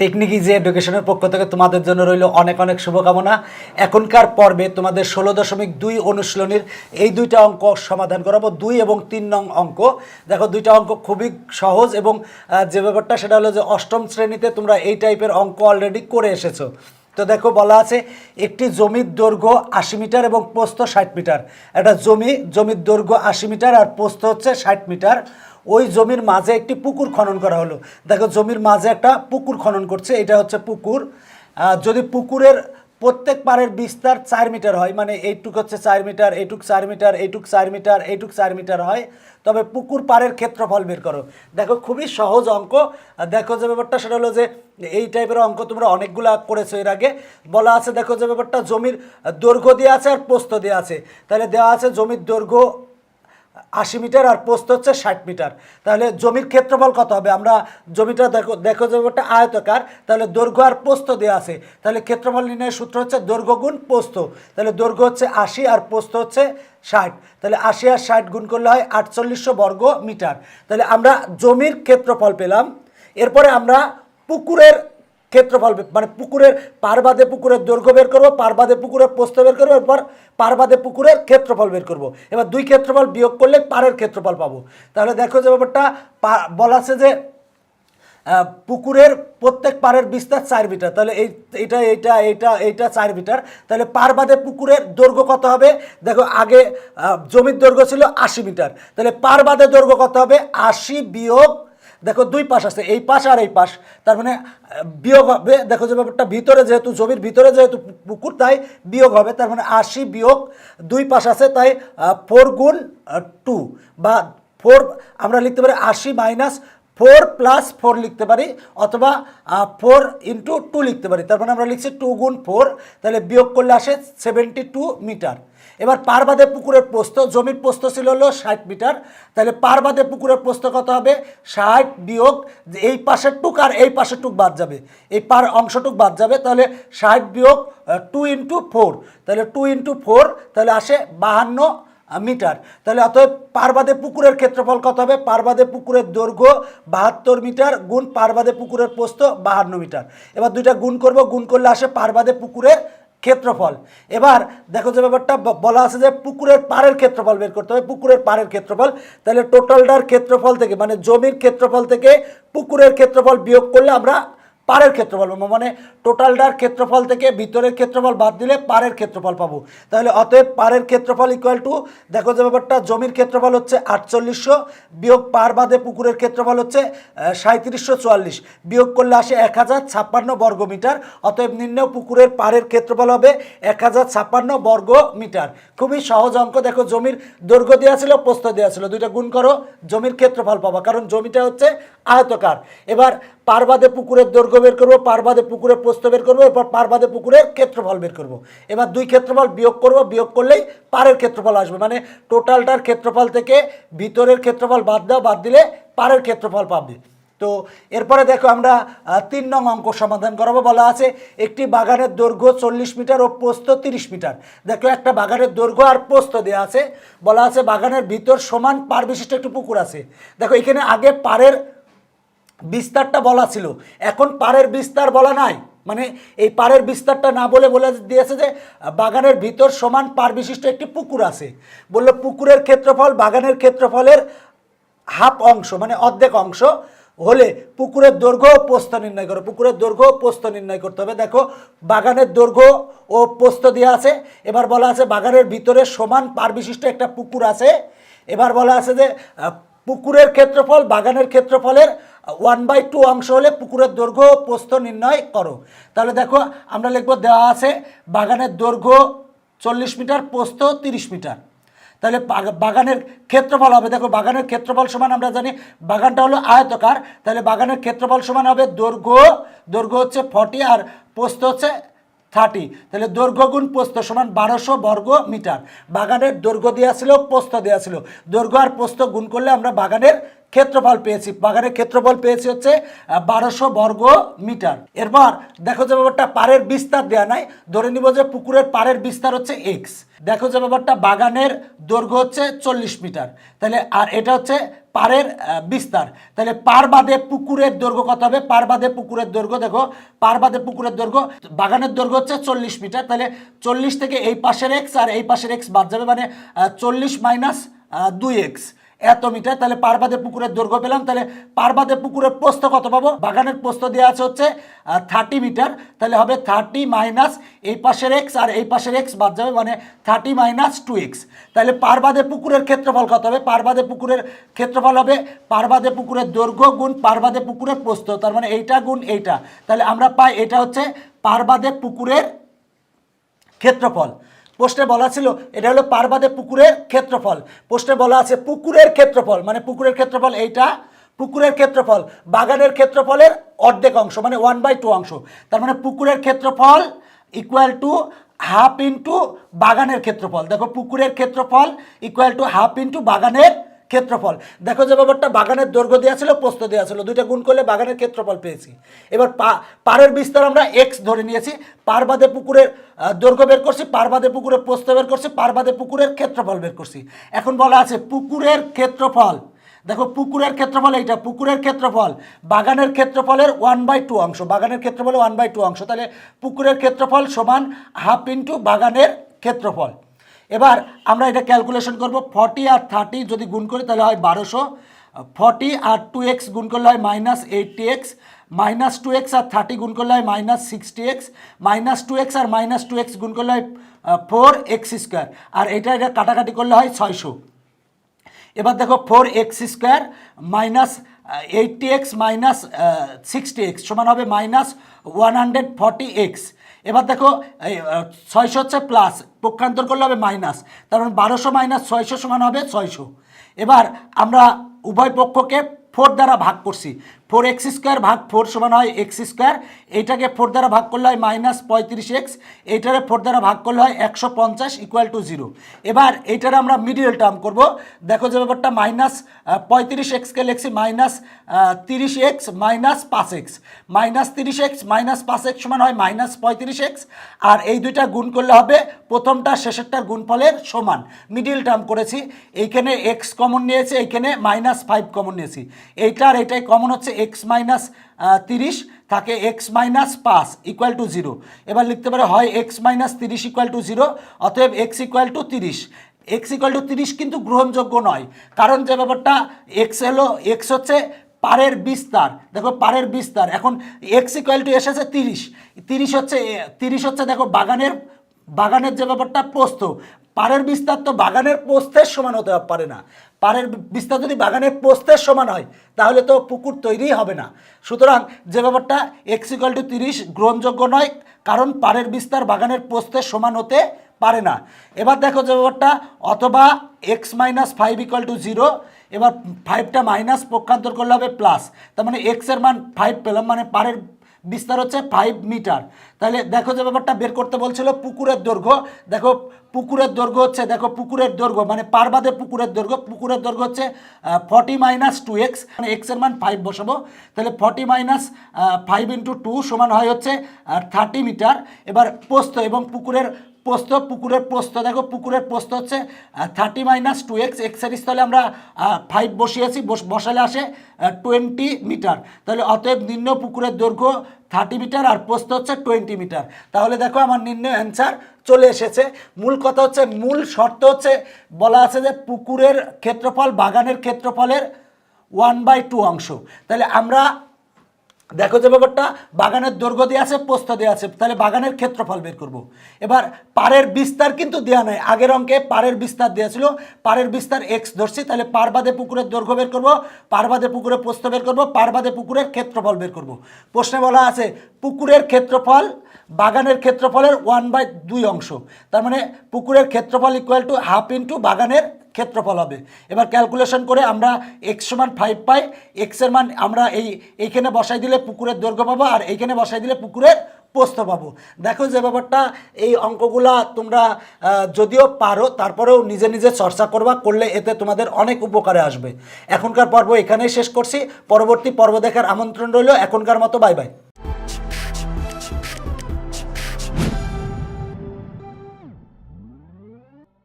Technique easy এডুকেশনের পক্ষ থেকে তোমাদের জন্য রইল অনেক অনেক শুভকামনা। এখনকার পর্বে তোমাদের ষোলো দশমিক দুই অনুশীলনীর এই দুইটা অঙ্ক সমাধান করাবো, দুই এবং তিন নং অঙ্ক। দেখো, দুইটা অঙ্ক খুবই সহজ এবং যে ব্যাপারটা সেটা হলো যে অষ্টম শ্রেণীতে তোমরা এই টাইপের অঙ্ক অলরেডি করে এসেছ। তো দেখো বলা আছে, একটি জমির দৈর্ঘ্য আশি মিটার এবং পোস্ত ষাট মিটার। একটা জমি, জমির দৈর্ঘ্য আশি মিটার আর পোস্ত হচ্ছে ষাট মিটার। ওই জমির মাঝে একটি পুকুর খনন করা হলো। দেখো জমির মাঝে একটা পুকুর খনন করছে, এটা হচ্ছে পুকুর। যদি পুকুরের প্রত্যেক পারের বিস্তার চার মিটার হয় মানে এইটুক হচ্ছে চার মিটার, এইটুক চার মিটার, এইটুক চার মিটার, এইটুক চার মিটার হয়। তবে পুকুর পাড়ের ক্ষেত্রফল বের করো। দেখো, খুবই সহজ অঙ্ক। দেখো যে ব্যাপারটা, সেটা হলো যে এই টাইপের অঙ্ক তোমরা অনেকগুলো করেছ এর আগে। বলা আছে, দেখো যে ব্যাপারটা, জমির দৈর্ঘ্য দেওয়া আছে আর প্রস্থ দেওয়া আছে। তাহলে দেওয়া আছে জমির দৈর্ঘ্য আশি মিটার আর পোস্ত হচ্ছে ষাট মিটার। তাহলে জমির ক্ষেত্রফল কত হবে? আমরা জমিটা দেখো দেখো ওটা আয়তকার, তাহলে দৈর্ঘ্য আর পোস্ত দেওয়া আছে। তাহলে ক্ষেত্রফল নির্ণয়ের সূত্র হচ্ছে দৈর্ঘ্য গুণ পোস্ত। তাহলে দৈর্ঘ্য হচ্ছে আশি আর পোস্ত হচ্ছে ষাট। তাহলে আশি আর ষাট গুণ করলে হয় আটচল্লিশশো বর্গ মিটার। তাহলে আমরা জমির ক্ষেত্রফল পেলাম। এরপরে আমরা পুকুরের ক্ষেত্রফল মানে পুকুরের পারবাদে পুকুরের দৈর্ঘ্য বের করব পারবাদে পুকুরের প্রস্থ বের করব, এরপর পারবাদে পুকুরের ক্ষেত্রফল বের করব। এবার দুই ক্ষেত্রফল বিয়োগ করলে পারের ক্ষেত্রফল পাবো। তাহলে দেখো যে ব্যাপারটা বলা আছে যে পুকুরের প্রত্যেক পাড়ের বিস্তার চার মিটার। তাহলে এই এটা এইটা এইটা এইটা চার মিটার। তাহলে পার বাদে পুকুরের দৈর্ঘ্য কত হবে? দেখো, আগে জমির দৈর্ঘ্য ছিল আশি মিটার। তাহলে পার বাদে দৈর্ঘ্য কত হবে? আশি বিয়োগ দেখো দুই পাশ আছে, এই পাশ আর এই পাশ। তার মানে বিয়োগ হবে, দেখো যে ব্যাপারটা, ভিতরে যেহেতু, জমির ভিতরে যেহেতু পুকুর, তাই বিয়োগ হবে। তার মানে আশি বিয়োগ দুই পাশ আছে, তাই ফোর গুণ টু বা ফোর আমরা লিখতে পারি আশি মাইনাস ফোর প্লাস ফোর লিখতে পারি, অথবা ফোর ইন্টু টু লিখতে পারি। তার মানে আমরা লিখছি টু গুণ ফোর তাহলে বিয়োগ করলে আসে সেভেন্টি টু মিটার এবার পার পারবাদে পুকুরের প্রস্থ জমির প্রস্থ ছিল হলো ষাট মিটার। তাহলে পার পারবাদে পুকুরের প্রস্থ কত হবে? ষাট বিয়োগ এই পাশের টুক আর এই পাশের টুক বাদ যাবে। এই পার অংশটুক বাদ যাবে, তাহলে ষাট বিয়োগ টু ইন্টু ফোর। তাহলে টু ইন্টু ফোর, তাহলে আসে বাহান্ন মিটার। তাহলে অতএব পারবাদে পুকুরের ক্ষেত্রফল কত হবে? পারবাদে পুকুরের দৈর্ঘ্য বাহাত্তর মিটার গুণ পারবাদে পুকুরের প্রস্থ বাহান্ন মিটার। এবার দুইটা গুণ করব, গুণ করলে আসে পারবাদে পুকুরের ক্ষেত্রফল। এবার দেখো যে ব্যাপারটা বলা আছে যে পুকুরের পাড়ের ক্ষেত্রফল বের করতে হবে। পুকুরের পাড়ের ক্ষেত্রফল, তাহলে টোটালটার ক্ষেত্রফল থেকে মানে জমির ক্ষেত্রফল থেকে পুকুরের ক্ষেত্রফল বিয়োগ করলে আমরা পাড়ের ক্ষেত্রফল মানে টোটালটার ক্ষেত্রফল থেকে ভিতরের ক্ষেত্রফল বাদ দিলে পারের ক্ষেত্রফল পাবো। তাহলে অতএব পারের ক্ষেত্রফল ইকুয়াল টু দেখো যে ব্যাপারটা, জমির ক্ষেত্রফল হচ্ছে আটচল্লিশশো, বিয়োগ পার বাদে পুকুরের ক্ষেত্রফল হচ্ছে সাঁত্রিশশো চুয়াল্লিশ। বিয়োগ করলে আসে এক হাজার ছাপ্পান্ন বর্গ মিটার, অতএব নিম্ন পুকুরের পাড়ের ক্ষেত্রফল হবে এক হাজার ছাপ্পান্ন বর্গ মিটার। খুবই সহজ অঙ্ক, দেখো জমির দৈর্ঘ্য দেওয়া ছিল, প্রস্থ দেওয়া ছিল, দুইটা গুণ করো, জমির ক্ষেত্রফল পাবা, কারণ জমিটা হচ্ছে আয়তকার। এবার পার পারবাদে পুকুরের দৈর্ঘ্য বের করব পার পারবাদে পুকুরের প্রস্থ বের করব, এরপর পার বাদে পুকুরের ক্ষেত্রফল বের করব। এবার দুই ক্ষেত্রফল বিয়োগ করব, বিয়োগ করলেই পারের ক্ষেত্রফল আসবে। মানে টোটালটার ক্ষেত্রফল থেকে ভিতরের ক্ষেত্রফল বাদ দাও, বাদ দিলে পারের ক্ষেত্রফল পাবে। তো এরপরে দেখো আমরা তিন নং অঙ্ক সমাধান করাবো, বলা আছে, একটি বাগানের দৈর্ঘ্য চল্লিশ মিটার ও প্রস্থ তিরিশ মিটার। দেখো একটা বাগানের দৈর্ঘ্য আর প্রস্থ দেওয়া আছে, বলা আছে বাগানের ভিতর সমান পার বিশিষ্ট একটি পুকুর আছে। দেখো এখানে আগে পারের বিস্তারটা বলা ছিল, এখন পাড়ের বিস্তার বলা নাই। মানে এই পাড়ের বিস্তারটা না বলে বলে দিয়েছে যে, বাগানের ভিতর সমান পার বিশিষ্ট একটি পুকুর আছে। বলল পুকুরের ক্ষেত্রফল বাগানের ক্ষেত্রফলের হাফ অংশ মানে অর্ধেক অংশ হলে পুকুরের দৈর্ঘ্য প্রস্থ নির্ণয় করো। পুকুরের দৈর্ঘ্য প্রস্থ নির্ণয় করতে হবে। দেখো, বাগানের দৈর্ঘ্য ও পোস্ত দেওয়া আছে। এবার বলা আছে বাগানের ভিতরে সমান পার বিশিষ্ট একটা পুকুর আছে। এবার বলা আছে যে পুকুরের ক্ষেত্রফল, বাগানের ক্ষেত্রফলের ওয়ান বাই টু অংশ হলে পুকুরের দৈর্ঘ্য প্রস্থ নির্ণয় করো। তাহলে দেখো, আমরা লিখব দেওয়া আছে, বাগানের দৈর্ঘ্য চল্লিশ মিটার, প্রস্থ তিরিশ মিটার। তাহলে বাগানের ক্ষেত্রফল হবে, দেখো বাগানের ক্ষেত্রফল সমান আমরা জানি, বাগানটা হলো আয়তকার। তাহলে বাগানের ক্ষেত্রফল সমান হবে দৈর্ঘ্য দৈর্ঘ্য হচ্ছে ফর্টি আর প্রস্থ হচ্ছে থার্টি। তাহলে দৈর্ঘ্য গুণ পোস্ত সমান বারোশো বর্গ মিটার। বাগানের দৈর্ঘ্য দেওয়া ছিল পোস্ত দেওয়া ছিল। দৈর্ঘ্য আর পোস্ত গুণ করলে আমরা বাগানের ক্ষেত্রফল পেয়েছি, বাগানের ক্ষেত্রফল পেয়েছি হচ্ছে বারোশো বর্গ মিটার। এরপর দেখো যে ব্যাপারটা, পাড়ের বিস্তার দেওয়া নাই, ধরে নিব যে পুকুরের পাড়ের বিস্তার হচ্ছে এক্স দেখো যে ব্যাপারটা, বাগানের দৈর্ঘ্য হচ্ছে চল্লিশ মিটার। তাহলে, আর এটা হচ্ছে পাড়ের বিস্তার। তাহলে পার বাদে পুকুরের দৈর্ঘ্য কত হবে? পার বাদে পুকুরের দৈর্ঘ্য, দেখো, পার বাদে পুকুরের দৈর্ঘ্য, বাগানের দৈর্ঘ্য হচ্ছে চল্লিশ মিটার। তাহলে চল্লিশ থেকে এই পাশের এক্স আর এই পাশের এক্স বাদ যাবে মানে চল্লিশ মাইনাস দুই এক্স এত মিটার, তাহলে পারবাদে পুকুরের দৈর্ঘ্য পেলাম, তাহলে পারবাদে পুকুরের প্রস্থ কত পাবো? বাগানের প্রস্থ দেওয়া আছে হচ্ছে থার্টি মিটার, তাহলে হবে থার্টি মাইনাস এই পাশের এক্স আর এই পাশের এক্স বাদ যাবে মানে থার্টি মাইনাস টু এক্স তাহলে পারবাদে পুকুরের ক্ষেত্রফল কত হবে? পারবাদে পুকুরের ক্ষেত্রফল হবে পারবাদে পুকুরের দৈর্ঘ্য গুণ পারবাদে পুকুরের প্রস্থ, তার মানে এইটা গুণ এইটা। তাহলে আমরা পাই এটা হচ্ছে পারবাদে পুকুরের ক্ষেত্রফল। পোস্টে বলা ছিল, এটা হলো পারবাদে পুকুরের ক্ষেত্রফল। পোস্টে বলা আছে পুকুরের ক্ষেত্রফল মানে পুকুরের ক্ষেত্রফল এইটা? পুকুরের ক্ষেত্রফল, বাগানের ক্ষেত্রফলের অর্ধেক অংশ মানে ওয়ান বাই টু অংশ। তার মানে পুকুরের ক্ষেত্রফল ইকুয়াল টু হাফ ইন্টু বাগানের ক্ষেত্রফল। দেখো, পুকুরের ক্ষেত্রফল ইকুয়াল টু হাফ ইন্টু বাগানের ক্ষেত্রফল। দেখো যে ব্যাপারটা, বাগানের দৈর্ঘ্য দেওয়া ছিল, প্রস্থ দেওয়া ছিল। দুইটা গুণ করলে বাগানের ক্ষেত্রফল পেয়েছি। এবার পা, পাড়ের বিস্তার আমরা এক্স ধরে নিয়েছি। পার বাদে পুকুরের দৈর্ঘ্য বের করছি, পার বাদে পুকুরের প্রস্থ বের করছি, পার বাদে পুকুরের ক্ষেত্রফল বের করছি। এখন বলা আছে, পুকুরের ক্ষেত্রফল। দেখো, পুকুরের ক্ষেত্রফল এইটা, পুকুরের ক্ষেত্রফল। বাগানের ক্ষেত্রফলের ওয়ান বাই টু অংশ। বাগানের ক্ষেত্রফলে ওয়ান বাই টু অংশ। তাহলে পুকুরের ক্ষেত্রফল সমান হাফ ইন্টু বাগানের ক্ষেত্রফল। এবার আমরা এটা ক্যালকুলেশন করব। ফর্টি আর থার্টি যদি গুণ করি, তাহলে হয় বারোশো। ফর্টি আর টু এক্স গুণ করলে হয় minus eighty x minus two x আর থার্টি গুণ করলে হয় minus sixty x minus two x আর মাইনাস টু এক্স গুণ করলে হয় ফোর এক্স স্কোয়ার আর এটা এটা কাটাকাটি করলে হয় ছয়শো। এবার দেখো four x square minus eighty x minus sixty x সমান হবে minus one hundred forty x এবার দেখো ছয়শো হচ্ছে প্লাস পক্ষান্তর করলে হবে মাইনাস তার মানে বারোশো মাইনাস ছয়শো সমান হবে ছয়শো। এবার আমরা উভয় পক্ষকে ফোর দ্বারা ভাগ করছি। ফোর এক্স স্কোয়ার ভাগ ফোর সমান হয় এক্স স্কোয়ার। এইটাকে ফোর দ্বারা ভাগ করলে হয় মাইনাস পঁয়ত্রিশ এক্স। এইটারে ফোর দ্বারা ভাগ করলে হয় একশো পঞ্চাশ ইকুয়াল টু জিরো এবার এইটারে আমরা মিডিল টার্ম করব। দেখো যে ব্যাপারটা, মাইনাস পঁয়ত্রিশ এক্সকে লিখছি, মাইনাস তিরিশ এক্স, মাইনাস পাঁচ এক্স। মাইনাস তিরিশ এক্স, মাইনাস পাঁচ এক্স সমান হয় মাইনাস পঁয়ত্রিশ এক্স। আর এই দুইটা গুণ করলে হবে প্রথমটা, শেষেরটার গুণফলের সমান। মিডিল টার্ম করেছি। এইখানে এক্স কমন নিয়েছে, এইখানে মাইনাস ফাইভ কমন নিয়েছি। এইটার এটাই কমন হচ্ছে এক্স মাইনাস তিরিশ থাকে এক্স মাইনাস পাঁচ ইকুয়াল টু জিরো এবার লিখতে পারে, হয় এক্স মাইনাস তিরিশ ইকুয়াল টু জিরো অতএব এক্স ইকুয়াল টু তিরিশ। এক্স ইকুয়াল টু তিরিশ কিন্তু গ্রহণযোগ্য নয়। কারণ যে ব্যাপারটা এক্স হলো এক্স হচ্ছে পারের বিস্তার। দেখো পারের বিস্তার। এখন এক্স ইকুয়াল টু এসেছে তিরিশ। তিরিশ হচ্ছে তিরিশ হচ্ছে, দেখো, বাগানের বাগানের যে ব্যাপারটা পোস্ত পাড়ের বিস্তার তো বাগানের পোস্তের সমান হতে পারে না। পাড়ের বিস্তার যদি বাগানের পোস্তের সমান হয়, তাহলে তো পুকুর তৈরিই হবে না। সুতরাং যে ব্যাপারটা এক্স ইকাল টু তিরিশ গ্রহণযোগ্য নয়, কারণ পাড়ের বিস্তার বাগানের পোস্তের সমান হতে পারে না। এবার দেখো যে ব্যাপারটা, অথবা x minus five equal to zero এবার ফাইভটা মাইনাস পক্ষান্তর করলে হবে প্লাস তার মানে এক্সের মান ফাইভ পেলাম মানে পাড়ের বিস্তার হচ্ছে ফাইভ মিটার তাহলে দেখো যে ব্যাপারটা বের করতে বলছিল পুকুরের দৈর্ঘ্য। দেখো পুকুরের দৈর্ঘ্য হচ্ছে, দেখো পুকুরের দৈর্ঘ্য মানে পার বাদে পুকুরের দৈর্ঘ্য। পুকুরের দৈর্ঘ্য হচ্ছে ফর্টি মাইনাস টু এক্স মানে এক্সের মান ফাইভ বসাবো। তাহলে forty minus five into two সমান হয় হচ্ছে থার্টি মিটার এবার পোস্ত এবং পুকুরের প্রস্থ, পুকুরের প্রস্থ। দেখো, পুকুরের প্রস্থ হচ্ছে থার্টি মাইনাস টু এক্স এক্সের স্থলে আমরা ফাইভ বসিয়েছি, বস- বসালে আসে টোয়েন্টি মিটার তাহলে অতএব নিম্ন পুকুরের দৈর্ঘ্য থার্টি মিটার আর প্রস্থ হচ্ছে টোয়েন্টি মিটার তাহলে দেখো আমার নির্ণয় অ্যান্সার চলে এসেছে। মূল কথা হচ্ছে, মূল শর্ত হচ্ছে, বলা আছে যে পুকুরের ক্ষেত্রফল বাগানের ক্ষেত্রফলের ওয়ান বাই টু অংশ। তাহলে আমরা দেখো যে ব্যাপারটা, বাগানের দৈর্ঘ্য দেওয়া আছে পোস্ত দেওয়া আছে, তাহলে বাগানের ক্ষেত্রফল বের করব। এবার পারের বিস্তার কিন্তু দেওয়া নাই, আগের অঙ্কে পারের বিস্তার দেওয়া ছিল পারের বিস্তার এক্স ধরছি, তাহলে পার পারবাদে পুকুরের দৈর্ঘ্য বের করব পারবাদে পুকুরের পোস্ত বের করব পারবাদে পুকুরের ক্ষেত্রফল বের করব প্রশ্নে বলা আছে, পুকুরের ক্ষেত্রফল বাগানের ক্ষেত্রফলের ওয়ান বাই দুই অংশ, তার মানে পুকুরের ক্ষেত্রফল ইকুয়াল টু হাফ ইন্টু বাগানের ক্ষেত্রফল হবে। এবার ক্যালকুলেশন করে আমরা এক্স সমান ফাইভ পাই এক্সের মান আমরা এই, এইখানে বসাই দিলে পুকুরের দৈর্ঘ্য পাবো আর এইখানে বসাই দিলে পুকুরের প্রস্থ পাবো। দেখো যে ব্যাপারটা, এই অঙ্কগুলা তোমরা যদিও পারো, তারপরেও নিজে নিজে চর্চা করবা, করলে এতে তোমাদের অনেক উপকারে আসবে। এখনকার পর্ব এখানেই শেষ করছি। পরবর্তী পর্ব দেখার আমন্ত্রণ রইল। এখনকার মতো বাই বাই